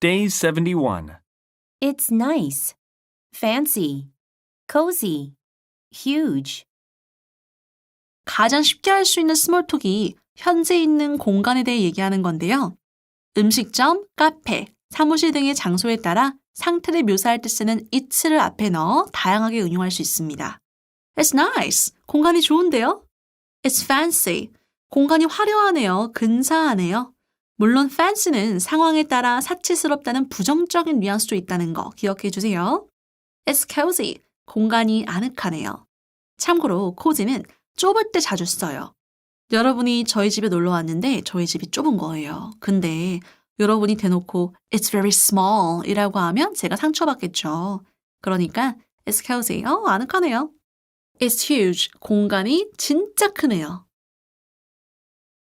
Day 71. It's nice, fancy, cozy, huge. 가장 쉽게 할 수 있는 스몰톡이 현재 있는 공간에 대해 얘기하는 건데요. 음식점, 카페, 사무실 등의 장소에 따라 상태를 묘사할 때 쓰는 it를 앞에 넣어 다양하게 응용할 수 있습니다. It's nice. 공간이 좋은데요? It's fancy. 공간이 화려하네요. 근사하네요. 물론 fancy는 상황에 따라 사치스럽다는 부정적인 뉘앙스도 있다는 거 기억해 주세요. It's cozy. 공간이 아늑하네요. 참고로 cozy는 좁을 때 자주 써요. 여러분이 저희 집에 놀러 왔는데 저희 집이 좁은 거예요. 근데 여러분이 대놓고 It's very small 이라고 하면 제가 상처받겠죠. 그러니까 It's cozy. 어, 아늑하네요. It's huge. 공간이 진짜 크네요.